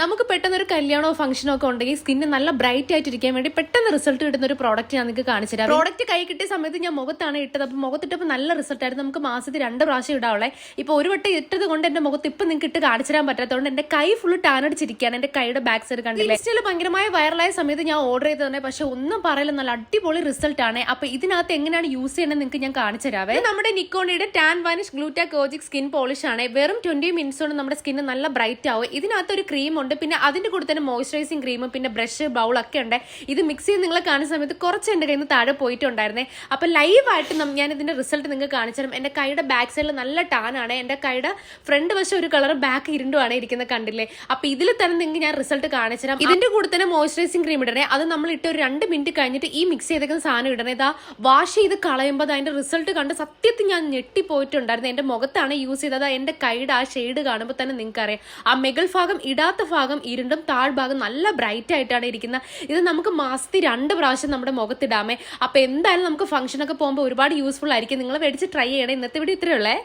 നമുക്ക് പെട്ടെന്ന് ഒരു കല്യാണമോ ഫംഗ്ഷനോ ഒക്കെ ഉണ്ടെങ്കിൽ സ്കിന്ന് നല്ല ബ്രൈറ്റ് ആയിട്ട് ഇരിക്കാൻ വേണ്ടി പെട്ടെന്ന് റിസൾട്ട് കിട്ടുന്ന ഒരു പ്രോഡക്റ്റ് ഞാൻ നിങ്ങൾക്ക് കാണിച്ചു തരാം പ്രോഡക്റ്റ് കൈ കിട്ടിയ സമയത്ത് ഞാൻ മുഖത്താണ് ഇട്ടത്. അപ്പോൾ മുഖത്തിട്ടപ്പോൾ നല്ല റിസൾട്ട് ആയിരുന്നു. നമുക്ക് മാസത്തിൽ രണ്ട് പ്രാവശ്യം ഇടാവുള്ളേ ഇപ്പൊ ഒരു വട്ടം ഇട്ടത് കൊണ്ട് എന്റെ മുഖത്ത് ഇപ്പൊ നിങ്ങൾക്ക് ഇട്ട് കാണിച്ചു തരാൻ പറ്റാത്തതുകൊണ്ട് എന്റെ കൈ ഫുൾ ടാനടിച്ചിരിക്കുകയാണ് എന്റെ കൈയുടെ ബാക്ക് സൈഡ് കണ്ടില്ല? ഇൻസ്റ്റയിൽ ഭയങ്കരമായ വൈറലായ സമയത്ത് ഞാൻ ഓർഡർ ചെയ്ത് തന്നെ. പക്ഷെ ഒന്നും പറയില്ല നല്ല അടിപൊളി റിസൾട്ട് ആണ്. അപ്പോൾ ഇതിനകത്ത് എങ്ങനെയാണ് യൂസ് ചെയ്യണമെന്ന് നിങ്ങൾക്ക് ഞാൻ കാണിച്ചു തരാവേ നമ്മുടെ നിക്കോണിയുടെ tan vanish gluta kojic skin polish ആണ്. വെറും ട്വന്റി മിനിറ്റ്സ് കൊണ്ട് നമ്മുടെ സ്കിന്ന് നല്ല ബ്രൈറ്റ് ആവും. ഇതിനകത്ത് ഒരു ക്രീം ഉണ്ട്. പിന്നെ അതിന്റെ കൂടെ തന്നെ മോയ്സ്ചറൈസിങ് ക്രീമും പിന്നെ ബ്രഷ് ബൗൾ ഒക്കെ ഉണ്ട്. ഇത് മിക്സ് ചെയ്ത് നിങ്ങൾ കാണുന്ന സമയത്ത് കുറച്ച് എന്റെ കയ്യിൽ നിന്ന് താഴെ പോയിട്ടുണ്ടായിരുന്നേ. അപ്പോൾ ലൈവായിട്ട് ഞാൻ ഇതിന്റെ റിസൾട്ട് നിങ്ങൾക്ക് കാണിച്ചു തരും. എന്റെ കൈയുടെ ബാക്ക് സൈഡിൽ നല്ല ടാനാണ് എന്റെ കൈയുടെ ഫ്രണ്ട് വശം ഒരു കളർ ബാക്ക് ഇരുണ്ടുമാണ് ഇരിക്കുന്നത് കണ്ടില്ലേ? അപ്പോൾ ഇതിൽ തന്നെ നിങ്ങൾക്ക് ഞാൻ റിസൾട്ട് കാണിച്ചു തരാം. ഇതിന്റെ കൂടെ തന്നെ മോയ്സ്ചറൈസിങ് ക്രീം ഇടണേ. അത് നമ്മൾ ഇട്ട് ഒരു രണ്ട് മിനിറ്റ് കഴിഞ്ഞിട്ട് ഈ മിക്സ് ചെയ്തേക്കുന്ന സാധനം ഇടണേ. ഇതാ വാഷ് ചെയ്ത് കളയുമ്പോൾ അതിന്റെ റിസൾട്ട് കണ്ട് സത്യത്തിൽ ഞാൻ ഞെട്ടിപ്പോയിട്ടുണ്ടായിരുന്നു എന്റെ മുഖത്താണ് യൂസ് ചെയ്തത്. എന്റെ കൈയുടെ ആ ഷെയ്ഡ് കാണുമ്പോൾ തന്നെ നിങ്ങൾക്കറിയാം ആ മെഗൽ ഭാഗം ഇടാത്ത ഭാഗം ഇരുണ്ടും താഴ്ഭാഗം നല്ല ബ്രൈറ്റ് ആയിട്ടാണ് ഇരിക്കുന്നത് ഇത് നമുക്ക് മാസത്തിൽ രണ്ട് പ്രാവശ്യം നമ്മുടെ മുഖത്തിടാമേ. അപ്പോൾ എന്തായാലും നമുക്ക് ഫംഗ്ഷനൊക്കെ പോകുമ്പോൾ ഒരുപാട് യൂസ്ഫുൾ ആയിരിക്കും. നിങ്ങൾ മേടിച്ച് ട്രൈ ചെയ്യണേ. ഇന്നത്തെ വീഡിയോ ഇത്രയേ ഉള്ളേ.